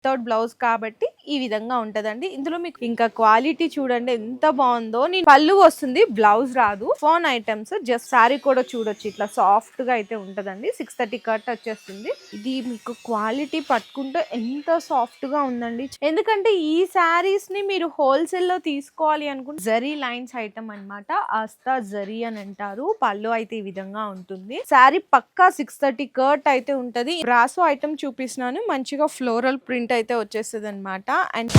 Without blouse కాబట్టి ఈ విధంగా ఉంటదండి. ఇందులో మీకు ఇంకా క్వాలిటీ చూడండి ఎంత బాగుందో. నేను పళ్ళు వస్తుంది బ్లౌజ్ రాదు. ఫోన్ ఐటమ్స్ జస్ట్ శారీ కూడా చూడొచ్చు. ఇట్లా సాఫ్ట్గా అయితే ఉంటదండి. సిక్స్ థర్టీ కట్ వచ్చేస్తుంది. ఇది మీకు క్వాలిటీ పట్టుకుంటే ఎంత సాఫ్ట్గా ఉందండి. ఎందుకంటే ఈ శారీస్ని మీరు హోల్సేల్లో తీసుకోవాలి అనుకుంటే జరీ లైన్స్ ఐటమ్ అనమాట ఆస్తా జరీ అని అంటారు. పళ్ళు అయితే ఈ విధంగా ఉంటుంది. శారీ పక్కా సిక్స్ థర్టీ కర్ట్ అయితే ఉంటది. బ్రాసో ఐటమ్ చూపిస్తున్నాను. మంచిగా ఫ్లోరల్ ప్రింట్ అయితే వచ్చేస్తుంది అనమాట and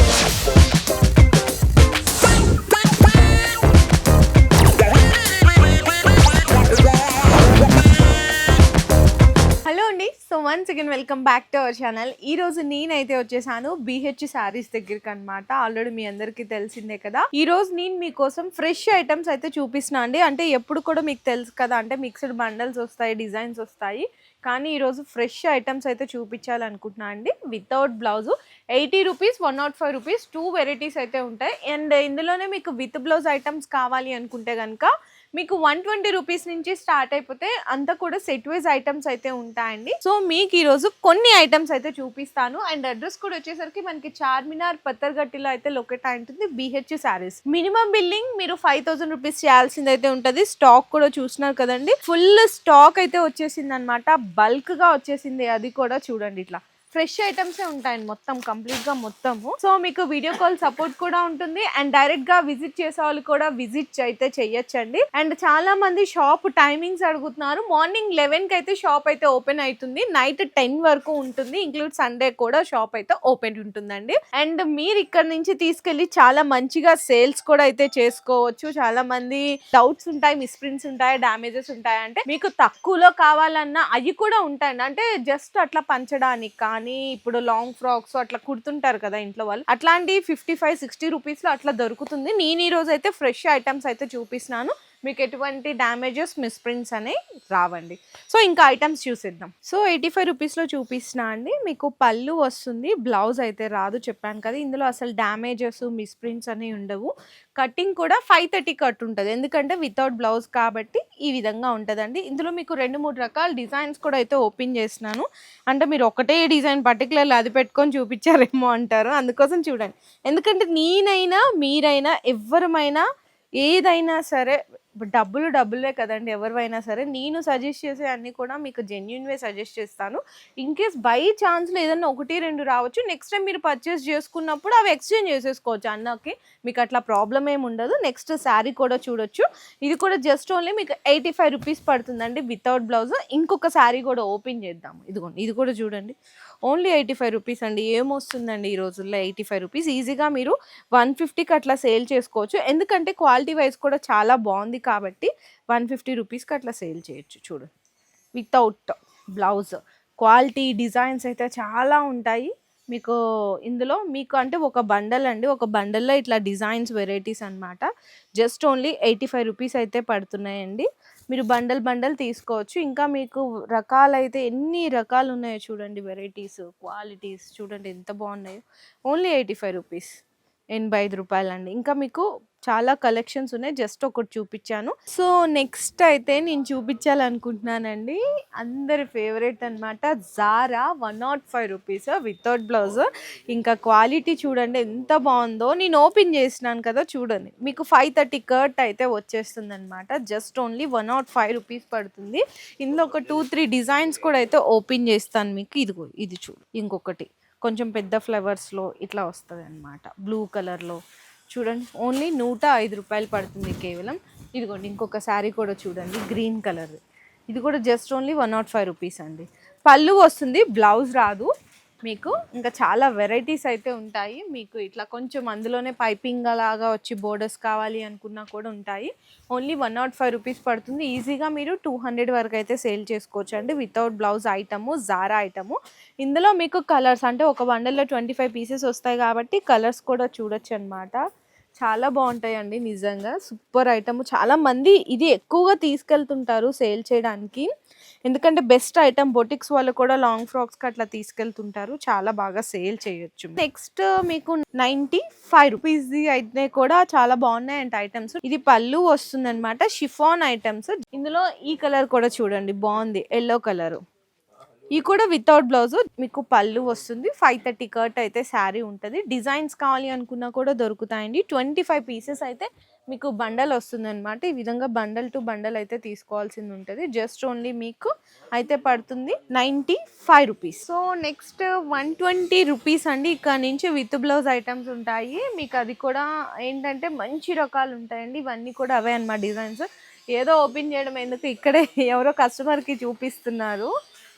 once again welcome back to our channel ఈరోజు నేనైతే వచ్చేసాను బీహెచ్ శారీస్ దగ్గరికి అనమాట ఆల్రెడీ మీ అందరికీ తెలిసిందే కదా. ఈరోజు నేను మీకోసం ఫ్రెష్ ఐటమ్స్ అయితే చూపిస్తున్నా అండి. అంటే ఎప్పుడు కూడా మీకు తెలుసు కదా అంటే మిక్స్డ్ బండల్స్ వస్తాయి డిజైన్స్ వస్తాయి. కానీ ఈరోజు ఫ్రెష్ ఐటమ్స్ అయితే చూపించాలనుకుంటున్నా అండి. Without blouse eighty rupees one nought five rupees two varieties అయితే ఉంటాయి. అండ్ ఇందులోనే మీకు విత్ బ్లౌజ్ ఐటమ్స్ కావాలి అనుకుంటే కనుక మీకు వన్ ట్వంటీ రూపీస్ నుంచి స్టార్ట్ అయిపోతే అంతా కూడా సెట్ వైజ్ ఐటమ్స్ అయితే ఉంటాయండి. సో మీకు ఈరోజు కొన్ని ఐటమ్స్ అయితే చూపిస్తాను. అండ్ అడ్రస్ కూడా వచ్చేసరికి మనకి చార్మినార్ పత్తర్గట్టిలో అయితే లొకేట్ అయి ఉంటుంది. బిహెచ్ శారీస్. మినిమం బిల్లింగ్ మీరు ఫైవ్ థౌసండ్ రూపీస్ చేయాల్సింది అయితే ఉంటుంది. స్టాక్ కూడా చూసినారు కదండి. ఫుల్ స్టాక్ అయితే వచ్చేసింది అనమాట బల్క్గా వచ్చేసింది. అది కూడా చూడండి ఇట్లా. ఫ్రెష్ ఐటమ్స్ ఉంటాయండి మొత్తం కంప్లీట్గా మొత్తము. సో మీకు వీడియో కాల్ సపోర్ట్ కూడా ఉంటుంది. అండ్ డైరెక్ట్గా విజిట్ చేసే వాళ్ళు కూడా విజిట్ అయితే చెయ్యొచ్చండి. అండ్ చాలా మంది షాప్ టైమింగ్స్ అడుగుతున్నారు. మార్నింగ్ లెవెన్కి అయితే షాప్ అయితే ఓపెన్ అవుతుంది నైట్ టెన్ వరకు ఉంటుంది. ఇంక్లూడ్ సండే కూడా షాప్ అయితే ఓపెన్ ఉంటుందండి. అండ్ మీరు ఇక్కడ నుంచి తీసుకెళ్ళి చాలా మంచిగా సేల్స్ కూడా అయితే చేసుకోవచ్చు. చాలా మంది డౌట్స్ ఉంటాయి మిస్ప్రింట్స్ ఉంటాయి డామేజెస్ ఉంటాయి. అంటే మీకు తక్కువలో కావాలన్నా అవి కూడా ఉంటాయండి. అంటే జస్ట్ అట్లా పంచడానికి కానీ కానీ ఇప్పుడు లాంగ్ ఫ్రాక్స్ అట్లా కుడుతుంటారు కదా ఇంట్లో వాళ్ళు అట్లాంటి ఫిఫ్టీ ఫైవ్ సిక్స్టీ రూపీస్లో అట్లా దొరుకుతుంది. నేను ఈ రోజు అయితే ఫ్రెష్ ఐటమ్స్ అయితే చూపిస్తున్నాను. మీకు ఎటువంటి డ్యామేజెస్ మిస్ప్రింట్స్ అనేవి రావండి. సో ఇంకా ఐటమ్స్ చూసిద్దాం. సో ఎయిటీ ఫైవ్ రూపీస్లో చూపిస్తున్నా అండి. మీకు పళ్ళు వస్తుంది బ్లౌజ్ అయితే రాదు చెప్పాను కదా. ఇందులో అసలు డ్యామేజెస్ మిస్ప్రింట్స్ అనేవి ఉండవు. కటింగ్ కూడా ఫైవ్ థర్టీ కట్ ఉంటుంది. ఎందుకంటే వితౌట్ బ్లౌజ్ కాబట్టి ఈ విధంగా ఉంటుందండి. ఇందులో మీకు రెండు మూడు రకాల డిజైన్స్ కూడా అయితే ఓపెన్ చేసినాను అంటే మీరు ఒకటే డిజైన్ పర్టికులర్లీ అది పెట్టుకొని చూపించారేమో అంటారు. అందుకోసం చూడండి. ఎందుకంటే నేనైనా మీరైనా ఎవరమైనా ఏదైనా సరే ఇప్పుడు డబ్బులు డబ్బులే కదండి ఎవరివైనా సరే. నేను సజెస్ట్ చేసే అన్ని కూడా మీకు జెన్యున్వే సజెస్ట్ చేస్తాను. ఇన్ కేస్ బై ఛాన్స్లో ఏదైనా ఒకటి రెండు రావచ్చు. నెక్స్ట్ టైం మీరు పర్చేస్ చేసుకున్నప్పుడు అవి ఎక్స్చేంజ్ చేసేసుకోవచ్చు అన్నకి. మీకు అట్లా ప్రాబ్లం ఏమి ఉండదు. నెక్స్ట్ శారీ కూడా చూడొచ్చు. ఇది కూడా జస్ట్ ఓన్లీ మీకు ఎయిటీ ఫైవ్ రూపీస్ పడుతుందండి వితౌట్ బ్లౌజ్. ఇంకొక శారీ కూడా ఓపెన్ చేద్దాము. ఇదిగోండి ఇది కూడా చూడండి. ఓన్లీ ఎయిటీ ఫైవ్ రూపీస్ అండి. ఏమొస్తుందండి ఈ రోజుల్లో ఎయిటీ ఫైవ్ రూపీస్? ఈజీగా మీరు వన్ ఫిఫ్టీకి అట్లా సేల్ చేసుకోవచ్చు. ఎందుకంటే క్వాలిటీ వైజ్ కూడా చాలా బాగుంది కాబట్టి వన్ ఫిఫ్టీ రూపీస్కి అట్లా సేల్ చేయొచ్చు చూడు వితౌట్ బ్లౌజ్. క్వాలిటీ డిజైన్స్ అయితే చాలా ఉంటాయి. మీకు ఇందులో మీకు అంటే ఒక బండల్ అండి. ఒక బండల్లో ఇట్లా డిజైన్స్ వెరైటీస్ అన్నమాట. Just only eighty five rupees అయితే పడుతున్నాయండి. మీరు బండల్ బండల్ తీసుకోవచ్చు. ఇంకా మీకు రకాలైతే ఎన్ని రకాలు ఉన్నాయో చూడండి. వెరైటీస్ క్వాలిటీస్ చూడండి ఎంత బాగున్నాయో. Only eighty five rupees. ఎనభై ఐదు రూపాయలండి. ఇంకా మీకు చాలా కలెక్షన్స్ ఉన్నాయి. జస్ట్ ఒకటి చూపించాను. సో నెక్స్ట్ అయితే నేను చూపించాలనుకుంటున్నానండి. అందరి ఫేవరెట్ అనమాట Zara one nought five rupees without blouse. ఇంకా క్వాలిటీ చూడండి ఎంత బాగుందో. నేను ఓపెన్ చేసినాను కదా చూడండి. మీకు ఫైవ్ థర్టీ కర్ట్ అయితే వచ్చేస్తుంది అనమాట just only one nought five rupees పడుతుంది. ఇందులో ఒక టూ త్రీ డిజైన్స్ కూడా అయితే ఓపెన్ చేస్తాను మీకు. ఇదిగో ఇది చూడు. ఇంకొకటి. కొంచెం పెద్ద ఫ్లవర్స్లో ఇట్లా వస్తుంది అనమాట బ్లూ కలర్లో చూడండి ఓన్లీ నూట ఐదు రూపాయలు పడుతుంది కేవలం. ఇదిగోండి ఇంకొక శారీ కూడా చూడండి గ్రీన్ కలర్ ఇది కూడా just only one nought five rupees అండి. పళ్ళు వస్తుంది బ్లౌజ్ రాదు. మీకు ఇంకా చాలా వెరైటీస్ అయితే ఉంటాయి. మీకు ఇట్లా కొంచెం అందులోనే పైపింగ్ లాగా వచ్చి బోర్డర్స్ కావాలి అనుకున్నా కూడా ఉంటాయి. Only one nought five rupees పడుతుంది. ఈజీగా మీరు టూ హండ్రెడ్ వరకు అయితే సేల్ చేసుకోవచ్చు అండి. వితౌట్ బ్లౌజ్ ఐటము జారా ఐటము ఇందులో మీకు కలర్స్ అంటే ఒక బండల్లో ట్వంటీ ఫైవ్ పీసెస్ వస్తాయి కాబట్టి కలర్స్ కూడా చూడొచ్చు అనమాట చాలా బాగుంటాయండి నిజంగా. Super item. చాలా మంది ఇది ఎక్కువగా తీసుకెళ్తుంటారు సేల్ చేయడానికి. ఎందుకంటే బెస్ట్ ఐటమ్ బొటిక్స్ వాళ్ళు కూడా లాంగ్ ఫ్రాక్స్కి అట్లా తీసుకెళ్తుంటారు. చాలా బాగా సేల్ చేయొచ్చు. నెక్స్ట్ మీకు నైన్టీ ఫైవ్ రూపీస్ అయితే కూడా చాలా బాగున్నాయి అంట ఐటమ్స్. ఇది పళ్ళు వస్తుంది అనమాట షిఫాన్ ఐటమ్స్. ఇందులో ఈ కలర్ కూడా చూడండి బాగుంది ఎల్లో కలర్. ఈ కూడా వితౌట్ బ్లౌజ్ మీకు పళ్ళు వస్తుంది. ఫైవ్ థర్టీ కర్ట్ అయితే శారీ ఉంటుంది. డిజైన్స్ కావాలి అనుకున్నా కూడా దొరుకుతాయండి. ట్వంటీ ఫైవ్ పీసెస్ అయితే మీకు బండల్ వస్తుందన్నమాట. ఈ విధంగా బండల్ టు బండల్ అయితే తీసుకోవాల్సింది ఉంటుంది. జస్ట్ ఓన్లీ మీకు అయితే పడుతుంది ninety five rupees so next one twenty rupees అండి. ఇక్కడ నుంచి విత్ బ్లౌజ్ ఐటమ్స్ ఉంటాయి. మీకు అది కూడా ఏంటంటే మంచి రకాలు ఉంటాయండి. ఇవన్నీ కూడా అవే అన్నమాట డిజైన్స్ ఏదో ఓపెన్ చేయడం ఎందుకు? ఇక్కడే ఎవరో కస్టమర్కి చూపిస్తున్నారు.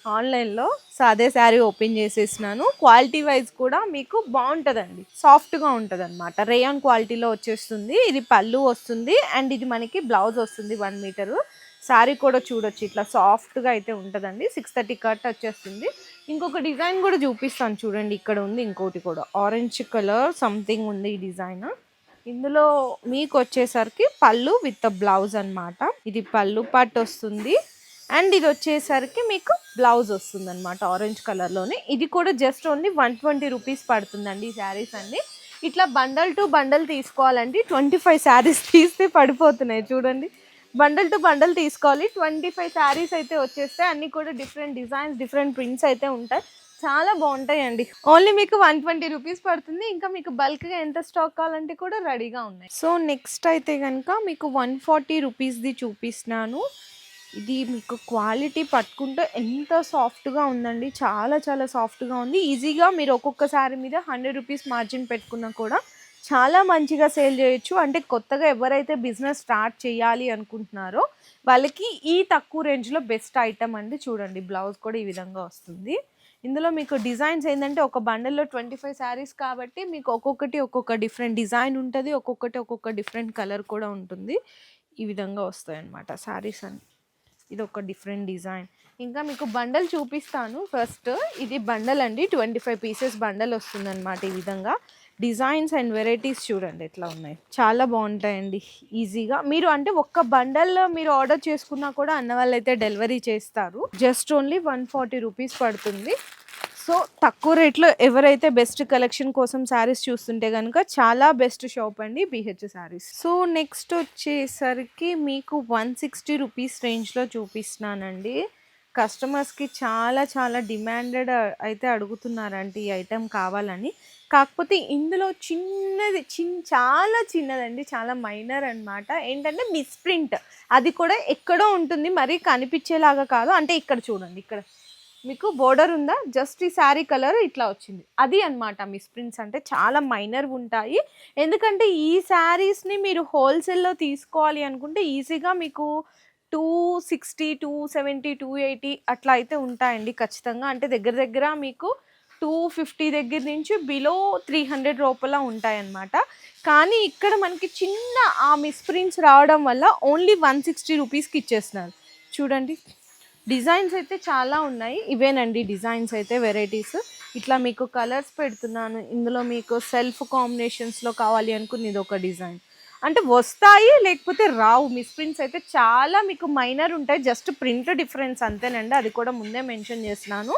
ఆన్లైన్లో సో అదే శారీ ఓపెన్ చేసేసినాను. క్వాలిటీ వైజ్ కూడా మీకు బాగుంటుందండి. సాఫ్ట్గా ఉంటుంది అనమాట రేయాన్ క్వాలిటీలో వచ్చేస్తుంది. ఇది పళ్ళు వస్తుంది. అండ్ ఇది మనకి బ్లౌజ్ వస్తుంది వన్ మీటరు. శారీ కూడా చూడొచ్చు. ఇట్లా సాఫ్ట్గా అయితే ఉంటుందండి. సిక్స్ థర్టీ కట్ వచ్చేస్తుంది. ఇంకొక డిజైన్ కూడా చూపిస్తాను చూడండి. ఇక్కడ ఉంది. ఇంకోటి కూడా. ఆరెంజ్ కలర్ సంథింగ్ ఉంది ఈ డిజైన్. ఇందులో మీకు వచ్చేసరికి పళ్ళు విత్ బ్లౌజ్ అనమాట ఇది పళ్ళు పట్టు వస్తుంది. అండ్ ఇది వచ్చేసరికి మీకు బ్లౌజ్ వస్తుంది అనమాట ఆరెంజ్ కలర్లోనే ఇది కూడా just only one twenty rupees పడుతుందండి ఈ శారీస్ అన్ని. ఇట్లా బండల్ టు బండల్ తీసుకోవాలండి. ట్వంటీ ఫైవ్ శారీస్ తీస్తే పడిపోతున్నాయి చూడండి. బండల్ టు బండల్ తీసుకోవాలి. ట్వంటీ ఫైవ్ శారీస్ అయితే వచ్చేస్తే అన్ని కూడా డిఫరెంట్ డిజైన్స్ డిఫరెంట్ ప్రింట్స్ అయితే ఉంటాయి. చాలా బాగుంటాయండి. ఓన్లీ మీకు వన్ ట్వంటీ రూపీస్ పడుతుంది. ఇంకా మీకు బల్క్గా ఎంత స్టాక్ కావాలంటే కూడా రెడీగా ఉన్నాయి. సో నెక్స్ట్ అయితే కనుక మీకు వన్ ఫార్టీ రూపీస్ది చూపిస్తున్నాను. ఇది మీకు క్వాలిటీ పట్టుకుంటే ఎంత సాఫ్ట్గా ఉందండి. చాలా చాలా సాఫ్ట్గా ఉంది. ఈజీగా మీరు ఒక్కొక్క శారీ మీద హండ్రెడ్ రూపీస్ మార్జిన్ పెట్టుకున్నా కూడా చాలా మంచిగా సేల్ చేయొచ్చు. అంటే కొత్తగా ఎవరైతే బిజినెస్ స్టార్ట్ చేయాలి అనుకుంటున్నారో వాళ్ళకి ఈ తక్కువ రేంజ్లో బెస్ట్ ఐటమ్ అండి. చూడండి బ్లౌజ్ కూడా ఈ విధంగా వస్తుంది. ఇందులో మీకు డిజైన్స్ ఏంటంటే ఒక బండల్లో ట్వంటీ ఫైవ్ శారీస్ కాబట్టి మీకు ఒక్కొక్కటి ఒక్కొక్క డిఫరెంట్ డిజైన్ ఉంటుంది. ఒక్కొక్కటి ఒక్కొక్క డిఫరెంట్ కలర్ కూడా ఉంటుంది. ఈ విధంగా వస్తాయి అన్నమాట శారీస్ అని ఇది ఒక డిఫరెంట్ డిజైన్. ఇంకా మీకు బండల్ చూపిస్తాను. ఫస్ట్ ఇది బండల్ అండి. ట్వంటీ ఫైవ్ పీసెస్ బండల్ వస్తుందన్నమాట ఈ విధంగా. డిజైన్స్ అండ్ వెరైటీస్ చూడండి ఎట్లా ఉన్నాయి. చాలా బాగుంటాయండి. ఈజీగా. మీరు అంటే ఒక్క బండల్ మీరు ఆర్డర్ చేసుకున్నా కూడా అన్న వాళ్ళు అయితే డెలివరీ చేస్తారు. Just only one forty rupees పడుతుంది. సో తక్కువ రేట్లో ఎవరైతే బెస్ట్ కలెక్షన్ కోసం శారీస్ చూస్తుంటే కనుక చాలా బెస్ట్ షాప్ అండి బిహెచ్ శారీస్. సో నెక్స్ట్ వచ్చేసరికి మీకు వన్ సిక్స్టీ రూపీస్ రేంజ్లో చూపిస్తున్నానండి. కస్టమర్స్కి చాలా చాలా డిమాండెడ్ అయితే అడుగుతున్నారండి ఈ ఐటెం కావాలని. కాకపోతే ఇందులో చిన్నది చిన్ చాలా చిన్నదండి చాలా మైనర్ అనమాట ఏంటంటే మిస్ప్రింట్ అది కూడా ఎక్కడో ఉంటుంది మరి కనిపించేలాగా కాదు. అంటే ఇక్కడ చూడండి ఇక్కడ. మీకు బోర్డర్ ఉందా? జస్ట్ ఈ శారీ కలర్ ఇట్లా వచ్చింది. అది అన్నమాట మిస్ప్రింట్స్ అంటే చాలా మైనర్ ఉంటాయి. ఎందుకంటే ఈ శారీస్ని మీరు హోల్సేల్లో తీసుకోవాలి అనుకుంటే ఈజీగా మీకు two sixty two seventy two eighty అట్లా అయితే ఉంటాయండి ఖచ్చితంగా. అంటే దగ్గర దగ్గర మీకు టూ ఫిఫ్టీ దగ్గర నుంచి బిలో త్రీ హండ్రెడ్ లోపల ఉంటాయన్నమాట. కానీ ఇక్కడ మనకి చిన్న ఆ మిస్ప్రింట్స్ రావడం వల్ల ఓన్లీ వన్ సిక్స్టీ రూపీస్కి ఇచ్చేస్తున్నారు. చూడండి. డిజైన్స్ అయితే చాలా ఉన్నాయి. ఇవేనండి డిజైన్స్ అయితే వెరైటీస్. ఇట్లా మీకు కలర్స్ పెడుతున్నాను. ఇందులో మీకు సెల్ఫ్ కాంబినేషన్స్లో కావాలి అనుకుని ఇది ఒక డిజైన్. అంటే వస్తాయి లేకపోతే రావు. మిస్ప్రింట్స్ అయితే చాలా మీకు మైనర్ ఉంటాయి. జస్ట్ ప్రింట్ డిఫరెన్స్ అంతేనండి. అది కూడా ముందే మెన్షన్ చేస్తున్నాను.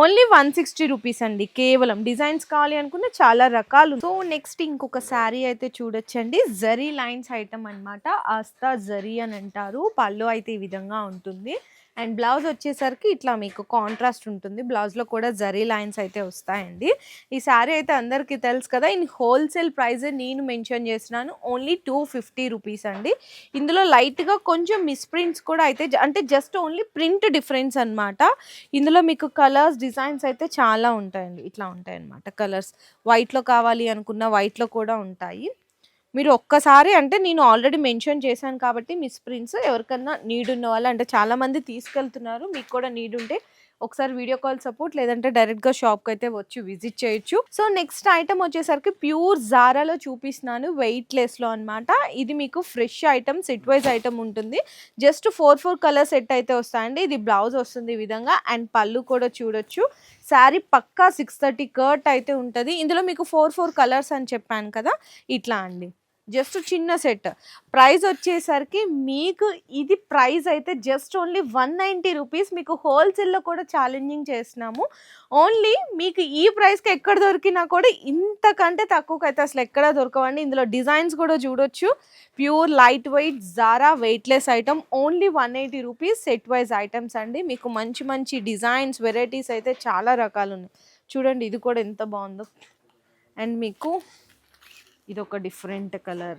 ఓన్లీ వన్ సిక్స్టీ రూపీస్ అండి. కేవలం డిజైన్స్ కావాలి అనుకుంటే చాలా రకాలు సో నెక్స్ట్ ఇంకొక శారీ అయితే చూడొచ్చండి. జరీ లైన్స్ ఐటమ్ అన్నమాట. ఆస్తా జరీ అని అంటారు. పళ్ళు అయితే ఈ విధంగా ఉంటుంది. అండ్ బ్లౌజ్ వచ్చేసరికి ఇట్లా మీకు కాంట్రాస్ట్ ఉంటుంది. బ్లౌజ్లో కూడా జరీ లైన్స్ అయితే వస్తాయండి. ఈ శారీ అయితే అందరికీ తెలుసు కదా ఇన్ హోల్సేల్ ప్రైస్ నేను మెన్షన్ చేస్తున్నాను ఓన్లీ టూ ఫిఫ్టీ రూపీస్ అండి. ఇందులో లైట్గా కొంచెం మిస్ప్రింట్స్ కూడా అయితే జ- అంటే జస్ట్ ఓన్లీ ప్రింట్ డిఫరెన్స్ అనమాట ఇందులో మీకు కలర్స్ డిజైన్స్ అయితే చాలా ఉంటాయండి. ఇట్లా ఉంటాయి అన్నమాట కలర్స్ వైట్లో కావాలి అనుకున్న వైట్లో కూడా ఉంటాయి. మీరు ఒక్కసారి అంటే నేను ఆల్రెడీ మెన్షన్ చేశాను కాబట్టి మిస్ ప్రింట్స్ ఎవరికన్నా నీడ్ ఉన్న వాళ్ళు అంటే చాలామంది తీసుకెళ్తున్నారు. మీకు కూడా నీడ్ ఉంటే ఒకసారి వీడియో కాల్ సపోర్ట్ లేదంటే డైరెక్ట్గా షాప్కి అయితే వచ్చి విజిట్ చేయొచ్చు. సో నెక్స్ట్ ఐటమ్ వచ్చేసరికి ప్యూర్ జారాలో చూపిస్తున్నాను వెయిట్లెస్లో అనమాట ఇది మీకు fresh item set wise item ఉంటుంది. Just four four colour set అయితే వస్తాయండి. ఇది బ్లౌజ్ వస్తుంది ఈ విధంగా. అండ్ పళ్ళు కూడా చూడొచ్చు. శారీ పక్కా సిక్స్ థర్టీ కర్ట్ అయితే ఉంటుంది. ఇందులో మీకు ఫోర్ ఫోర్ కలర్స్ అని చెప్పాను కదా ఇట్లా అండి. జస్ట్ చిన్న సెట్. ప్రైస్ వచ్చేసరికి మీకు ఇది ప్రైస్ అయితే just only one ninety rupees. మీకు హోల్సేల్లో కూడా ఛాలెంజింగ్ చేస్తున్నాము. ఓన్లీ మీకు ఈ ప్రైస్కి ఎక్కడ దొరికినా కూడా ఇంతకంటే తక్కువకి అయితే అసలు ఎక్కడ దొరకవండి. ఇందులో డిజైన్స్ కూడా చూడొచ్చు. Pure light weight Zara weightless item only one eighty rupees set wise items అండి. మీకు మంచి మంచి డిజైన్స్ వెరైటీస్ అయితే చాలా రకాలు ఉన్నాయి. చూడండి ఇది కూడా ఎంత బాగుందో. అండ్ మీకు ఇది ఒక డిఫరెంట్ కలర్.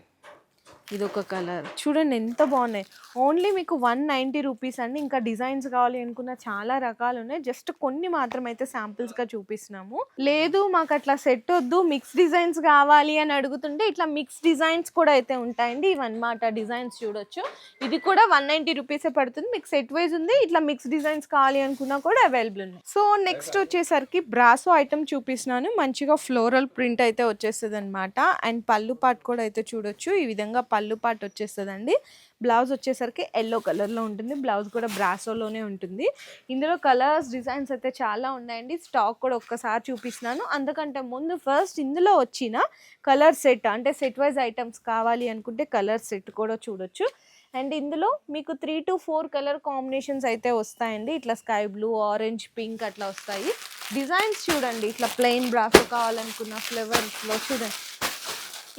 ఇది ఒక కలర్. చూడండి ఎంత బాగున్నాయి. ఓన్లీ మీకు వన్ నైంటీ రూపీస్ అండి. ఇంకా డిజైన్స్ కావాలి అనుకున్న చాలా రకాలు ఉన్నాయి. జస్ట్ కొన్ని మాత్రం అయితే శాంపిల్స్గా చూపిస్తున్నాము. లేదు మాకు అట్లా సెట్ వద్దు. మిక్స్ డిజైన్స్ కావాలి అని అడుగుతుంటే ఇట్లా మిక్స్ డిజైన్స్ కూడా అయితే ఉంటాయండి. ఇవన్నమాట డిజైన్స్ చూడొచ్చు. ఇది కూడా వన్ నైంటీ రూపీసే పడుతుంది. మీకు సెట్ వైజ్ ఉంది. ఇట్లా మిక్స్ డిజైన్స్ కావాలి అనుకున్నా కూడా అవైలబుల్ ఉన్నాయి. సో నెక్స్ట్ వచ్చేసరికి బ్రాసో ఐటమ్ చూపిస్తున్నాను. మంచిగా ఫ్లోరల్ ప్రింట్ అయితే వచ్చేస్తుంది అనమాట అండ్ పళ్ళు పాట్ కూడా అయితే చూడొచ్చు. ఈ విధంగా పళ్ళు పాటు వచ్చేస్తుందండి. బ్లౌజ్ వచ్చేసరికి ఎల్లో కలర్లో ఉంటుంది. బ్లౌజ్ కూడా బ్రాసోలోనే ఉంటుంది. ఇందులో కలర్స్ డిజైన్స్ అయితే చాలా ఉన్నాయండి. స్టాక్ కూడా ఒక్కసారి చూపిస్తున్నాను. అందుకంటే ముందు ఫస్ట్ ఇందులో వచ్చిన కలర్ సెట్ అంటే సెట్ వైజ్ ఐటమ్స్ కావాలి అనుకుంటే కలర్ సెట్ కూడా చూడొచ్చు. అండ్ ఇందులో మీకు three to four colour combinations అయితే వస్తాయండి. ఇట్లా స్కై బ్లూ ఆరెంజ్ పింక్ అట్లా వస్తాయి. డిజైన్స్ చూడండి. ఇట్లా ప్లెయిన్ బ్రాసో కావాలనుకున్న ఫ్లేవర్స్లో చూడండి.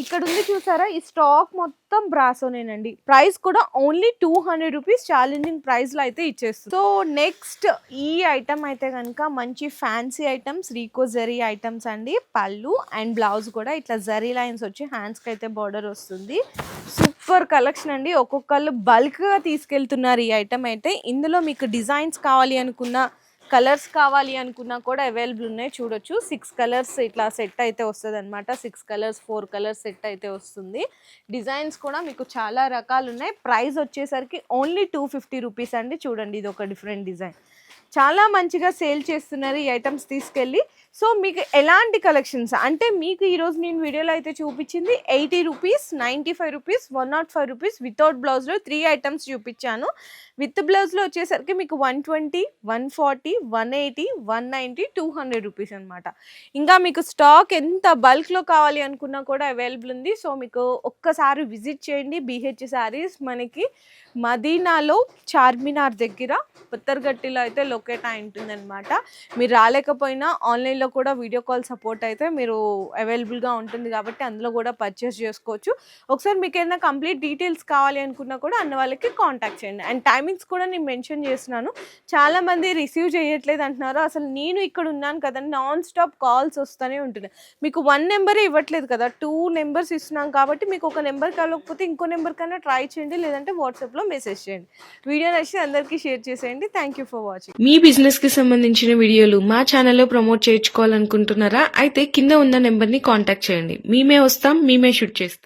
ఇక్కడ ఉంది చూసారా? ఈ స్టాక్ మొత్తం బ్రాసోనేనండి. ప్రైస్ కూడా only two hundred rupees challenging ప్రైస్లో అయితే ఇచ్చేస్తుంది. సో నెక్స్ట్ ఈ ఐటమ్ అయితే కనుక మంచి ఫ్యాన్సీ ఐటమ్స్ రీకో జరీ ఐటమ్స్ అండి. పళ్ళు అండ్ బ్లౌజ్ కూడా ఇట్లా జరీ లైన్స్ వచ్చి హ్యాండ్స్కి అయితే బార్డర్ వస్తుంది. సూపర్ కలెక్షన్ అండి. ఒక్కొక్కళ్ళు బల్క్గా తీసుకెళ్తున్నారు ఈ ఐటమ్ అయితే. ఇందులో మీకు డిజైన్స్ కావాలి అనుకున్న కలర్స్ కావాలి అనుకున్నా కూడా అవైలబుల్ ఉన్నాయి. చూడొచ్చు. సిక్స్ కలర్స్ ఇట్లా సెట్ అయితే వస్తుంది అనమాట six colours four colours set అయితే వస్తుంది. డిజైన్స్ కూడా మీకు చాలా రకాలు ఉన్నాయి. ప్రైస్ వచ్చేసరికి ఓన్లీ టూ ఫిఫ్టీ రూపీస్ అండి. చూడండి ఇది ఒక డిఫరెంట్ డిజైన్. చాలా మంచిగా సేల్ చేస్తున్నారు ఈ ఐటమ్స్ తీసుకెళ్ళి. సో మీకు ఎలాంటి కలెక్షన్స్? అంటే మీకు ఈరోజు నేను వీడియోలో అయితే చూపించింది eighty rupees ninety five rupees one nought five rupees without బ్లౌజ్లో త్రీ ఐటమ్స్ చూపించాను. విత్ బ్లౌజ్లో వచ్చేసరికి మీకు one twenty one forty one eighty one ninety two hundred rupees అనమాట ఇంకా మీకు స్టాక్ ఎంత బల్క్లో కావాలి అనుకున్నా కూడా అవైలబుల్ ఉంది. సో మీకు ఒక్కసారి విజిట్ చేయండి బీహెచ్ శారీస్. మనకి మదీనాలో చార్మినార్ దగ్గర పుత్తర్గట్టిలో అయితే లొకేట్ అయి ఉంటుంది అనమాట మీరు రాలేకపోయినా ఆన్లైన్లో కూడా వీడియో కాల్ సపోర్ట్ అయితే మీరు అవైలబుల్గా ఉంటుంది కాబట్టి అందులో కూడా పర్చేస్ చేసుకోవచ్చు. ఒకసారి మీకు ఏదైనా కంప్లీట్ డీటెయిల్స్ కావాలి అనుకున్నా కూడా అన్న వాళ్ళకి కాంటాక్ట్ చేయండి. అండ్ టైమింగ్స్ కూడా నేను మెన్షన్ చేస్తున్నాను. చాలామంది రిసీవ్ చేయట్లేదు అంటున్నారు. అసలు నేను ఇక్కడ ఉన్నాను కదా నాన్ స్టాప్ కాల్స్ వస్తూనే ఉంటున్నాయి మీకు వన్ నెంబరే ఇవ్వట్లేదు కదా టూ నెంబర్స్ ఇస్తున్నాం కాబట్టి మీకు ఒక నెంబర్ కావకపోతే ఇంకో నెంబర్ కన్నా ట్రై చేయండి. లేదంటే వాట్సాప్లో మెసేజ్ చేయండి. వీడియో నచ్చి అందరికీ షేర్ చేసేయండి. థ్యాంక్ యూ ఫర్ వాచింగ్ మీ బిజినెస్కి సంబంధించిన వీడియోలు మా ఛానల్లో ప్రమోట్ చేయొచ్చు చేయించుకోవాలనుకుంటున్నారా అయితే కింద ఉన్న నెంబర్ని కాంటాక్ట్ చేయండి. మేమే వస్తాం మేమే షూట్ చేస్తాం.